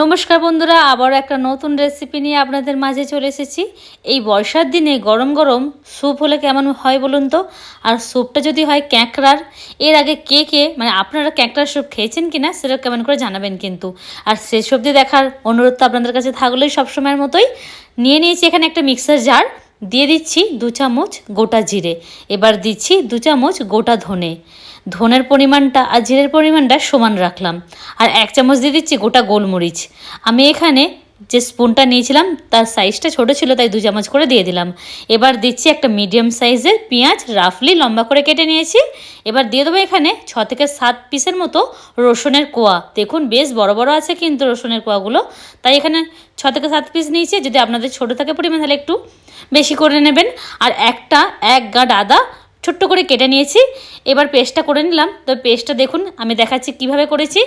নমস্কার বন্ধুরা আবার একটা নতুন রেসিপি নিয়ে আপনাদের মাঝে চলে এসেছি। এই বর্ষার দিনে গরম গরম স্যুপ হলে কেমন হয় বলুন তো? আর স্যুপটা যদি হয় ক্যাঁকড়ার, এর আগে কে কে মানে আপনারা ক্যাঁকড়ার স্যুপ খেয়েছেন কি না সেটা কেমন করে জানাবেন কিন্তু। আর সেই সবজি দেখার অনুরোধ তো আপনাদের কাছে থাকলেই সবসময়ের মতোই। নিয়ে নিয়েছি এখানে একটা মিক্সার জার দিয়ে দিচ্ছি দু চামচ গোটা জিরে। এবার দিচ্ছি দু চামচ গোটা ধনে। ধনের পরিমাণটা আর জিরের পরিমাণটা সমান রাখলাম। আর এক চামচ দিয়ে দিচ্ছি গোটা গোলমরিচ। আমি এখানে যে স্পুনটা নিয়েছিলাম, তার সাইজটা ছোট ছিল, তাই দু চামচ করে দিয়ে দিলাম। এবার দিচ্ছি একটা মিডিয়াম সাইজের পেঁয়াজ, রাফলি লম্বা করে কেটে নিয়েছি। এবার দিয়ে দেবো এখানে ছ থেকে সাত পিসের মতো রসুনের কোয়া। দেখুন, বেশ বড় বড় আছে কিন্তু রসুনের কোয়াগুলো। তাই এখানে ছ থেকে সাত পিস নিয়েছি। যদি আপনাদের ছোটো থাকে পরিমাণ, তাহলে একটু বেশি করে নেবেন। আর একটা এক গাঁট আদা ছোট্ট করে কেটে নিয়েছি। এবার পেস্টটা করে নিলাম। তো পেস্টটা দেখুন, আমি দেখাচ্ছি কীভাবে করেছি।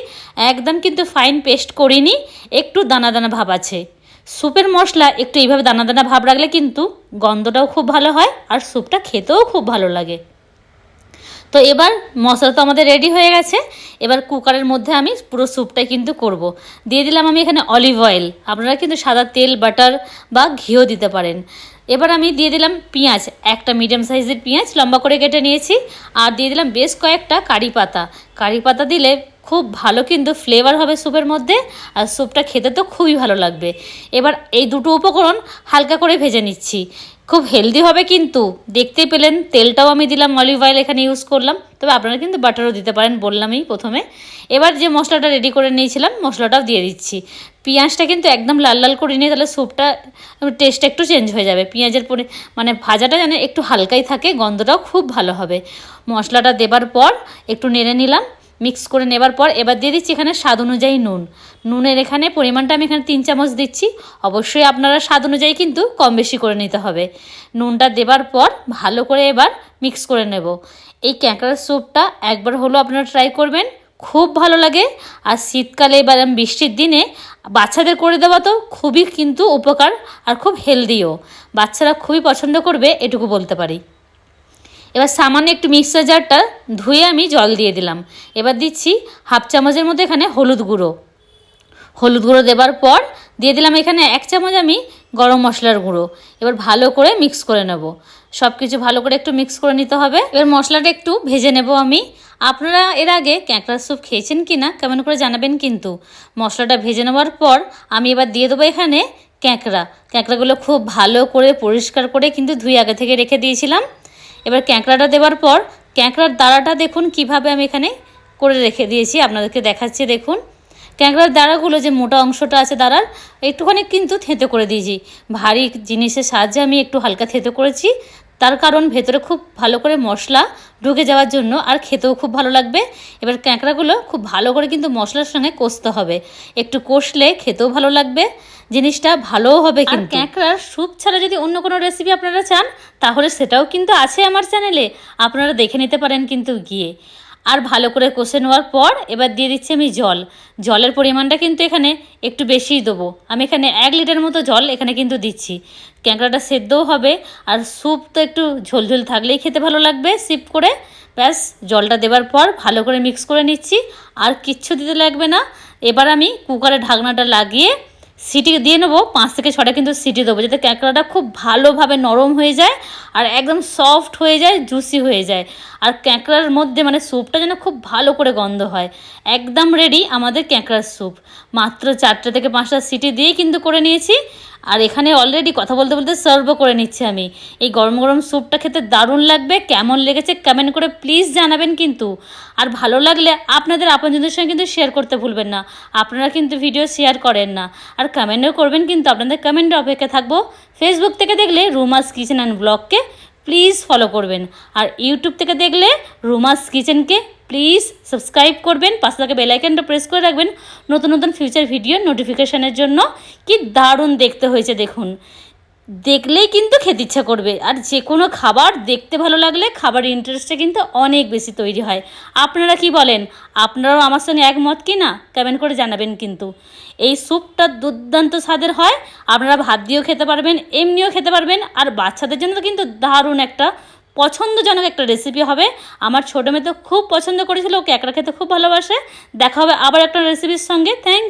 একদম কিন্তু ফাইন পেস্ট করিনি, একটু দানা দানা ভাব আছে। স্যুপের মশলা একটু এইভাবে দানা দানা ভাব রাখলে কিন্তু গন্ধটাও খুব ভালো হয় আর স্যুপটা খেতেও খুব ভালো লাগে। তো এবার মশলা তো আমাদের রেডি হয়ে গেছে। এবার কুকারের মধ্যে আমি পুরো স্যুপটাই কিন্তু করব। দিয়ে দিলাম আমি এখানে অলিভ অয়েল আপনারা কিন্তু সাদা তেল বাটার বা ঘিও দিতে পারেন। এবার আমি দিয়ে দিলাম পেঁয়াজ, একটা মিডিয়াম সাইজের পেঁয়াজ লম্বা করে কেটে নিয়েছি আর দিয়ে দিলাম বেশ কয়েকটা কারি পাতা। কারি পাতা দিলে খুব ভালো কিন্তু ফ্লেভার হবে স্যুপের মধ্যে আর স্যুপটা খেতে তো খুবই ভালো লাগবে। এবার এই দুটো উপকরণ হালকা করে ভেজে নিচ্ছি। খুব হেলদি হবে কিন্তু, দেখতে পেলেন তেলটাও আমি দিলাম অলিভ অয়েল এখানে ইউজ করলাম। তবে আপনারা কিন্তু বাটারও দিতে পারেন বললামই প্রথমে। এবার যে মশলাটা রেডি করে নিয়েছিলাম, মশলাটাও দিয়ে দিচ্ছি। পেঁয়াজটা কিন্তু একদম লাল লাল করে নিয়ে তাহলে স্যুপটা টেস্টটা একটু চেঞ্জ হয়ে যাবে। পেঁয়াজের পরে মানে ভাজাটা যেন একটু হালকাই থাকে, গন্ধটাও খুব ভালো হবে। মশলাটা দেবার পর একটু নেড়ে নিলাম মিক্স করে নেবার পর এবার দিয়ে দিচ্ছি এখানে স্বাদ অনুযায়ী নুন। নুনের এখানে পরিমাণটা আমি এখানে তিন চামচ দিচ্ছি। অবশ্যই আপনারা স্বাদ অনুযায়ী কিন্তু কম বেশি করে নিতে হবে। নুনটা দেবার পর ভালো করে এবার মিক্স করে নেব। এই ক্যাঁকড়ার স্যুপটা একবার হলো আপনারা ট্রাই করবেন। খুব ভালো লাগে। আর শীতকালে এবার বৃষ্টির দিনে বাচ্চাদের করে দেওয়া তো খুবই কিন্তু উপকার আর খুব হেলদিও। বাচ্চারা খুবই পছন্দ করবে, এটুকু বলতে পারি। এবার সামান্য একটু মিক্সার জারটা ধুয়ে আমি জল দিয়ে দিলাম। এবার দিচ্ছি হাফ চামচের মধ্যে এখানে হলুদ গুঁড়ো। হলুদ গুঁড়ো দেবার পর দিয়ে দিলাম এখানে এক চামচ আমি গরম মশলার গুঁড়ো। এবার ভালো করে মিক্স করে নেব। সব কিছু ভালো করে একটু মিক্স করে নিতে হবে। এবার মশলাটা একটু ভেজে নেব আমি। আপনারা এর আগে ক্যাঁকড়ার স্যুপ খেয়েছেন কি না কেমন করে জানাবেন কিন্তু। মশলাটা ভেজে নেওয়ার পর আমি এবার দিয়ে দেবো এখানে ক্যাঁকড়া। ক্যাঁকড়াগুলো খুব ভালো করে পরিষ্কার করে কিন্তু ধুই আগে থেকে রেখে দিয়েছিলাম। এবার ক্যাঁকড়াটা দেওয়ার পর ক্যাঁকড়ার দাঁড়াটা দেখুন কীভাবে আমি এখানে করে রেখে দিয়েছি, আপনাদেরকে দেখাচ্ছি দেখুন। ক্যাঁকড়ার দাঁড়াগুলো যে মোটা অংশটা আছে দাঁড়ার, একটুখানি কিন্তু থেঁতো করে দিয়েছি। ভারী জিনিসের সাহায্যে আমি একটু হালকা থেঁতো করেছি তার কারণ ভেতরে খুব ভালো করে মশলা ঢুকে যাওয়ার জন্য আর খেতেও খুব ভালো লাগবে। এবার ক্যাঁকড়াগুলো খুব ভালো করে কিন্তু মশলার সঙ্গে কষতে হবে। একটু কষলে খেতেও ভালো লাগবে। জিনিসটা ভালোও হবে কিন্তু। ক্যাঁকড়ার স্যুপ ছাড়া যদি অন্য কোনো রেসিপি আপনারা চান তাহলে সেটাও কিন্তু আছে আমার চ্যানেলে আপনারা দেখে নিতে পারেন কিন্তু গিয়ে। আর ভালো করে কষে নেওয়ার পর এবার দিয়ে দিচ্ছি আমি জল। জলের পরিমাণটা কিন্তু এখানে একটু বেশিই দেবো। আমি এখানে এক লিটার মতো জল এখানে কিন্তু দিচ্ছি। ক্যাঁকড়াটা সেদ্ধও হবে আর স্যুপ তো একটু ঝোলঝোল থাকলেই খেতে ভালো লাগবে সিপ করে। ব্যাস, জলটা দেওয়ার পর ভালো করে মিক্স করে নিচ্ছি। আর কিচ্ছু দিতে লাগবে না। এবার আমি কুকারে ঢাকনাটা লাগিয়ে সিটি দিয়ে নেব, পাঁচ থেকে ছটা কিন্তু সিটি দেবো, যাতে ক্যাঁকড়াটা খুব ভালোভাবে নরম হয়ে যায় আর একদম সফট হয়ে যায়, জুসি হয়ে যায়। আর ক্যাঁকড়ার মধ্যে মানে স্যুপটা যেন খুব ভালো করে গন্ধ হয়। একদম রেডি আমাদের ক্যাঁকড়ার স্যুপ। মাত্র চারটে থেকে পাঁচটা সিটি দিয়ে কিন্তু করে নিয়েছি। আর এখানে অলরেডি কথা বলতে বলতে সার্ভও করে নিচ্ছি আমি। এই গরম গরম স্যুপটা খেতে দারুণ লাগবে, কেমন লেগেছে কমেন্ট করে প্লিজ জানাবেন কিন্তু। আর ভালো লাগলে আপনাদের আপনজনদের সঙ্গে কিন্তু শেয়ার করতে ভুলবেন না। আপনারা কিন্তু ভিডিও শেয়ার করেন না। আর কমেন্টও করবেন কিন্তু আপনাদের কমেন্টে অপেক্ষা থাকব। ফেসবুক থেকে দেখলে রুমাস কিচেন অ্যান্ড ব্লগকে প্লিজ ফলো করবেন। আর ইউটিউব থেকে দেখলে রুমাস কিচেনকে প্লিজ সাবস্ক্রাইব করবেন, পাশে থাকা বেলাইকানটা প্রেস করে রাখবেন নতুন নতুন ফিউচার ভিডিও নোটিফিকেশানের জন্য। কি দারুণ দেখতে হয়েছে দেখুন। দেখলেই কিন্তু খেতে ইচ্ছা করবে। আর যে কোনো খাবার দেখতে ভালো লাগলে খাবার ইন্টারেস্টটা কিন্তু অনেক বেশি তৈরি হয়। আপনারা কি বলেন? আপনারাও আমার সঙ্গে একমত কি না কমেন্ট করে জানাবেন কিন্তু। এই স্যুপটা দুর্দান্ত স্বাদের হয়। আপনারা ভাত দিয়েও খেতে পারবেন, এমনিও খেতে পারবেন। আর বাচ্চাদের জন্য তো কিন্তু দারুণ একটা পছন্দজনক একটা রেসিপি হবে। আমার ছোটো মেয়ে তো খুব পছন্দ করেছিল, ওকে একরা খেতে খুব ভালোবাসে। দেখা হবে আবার একটা রেসিপির সঙ্গে। থ্যাংক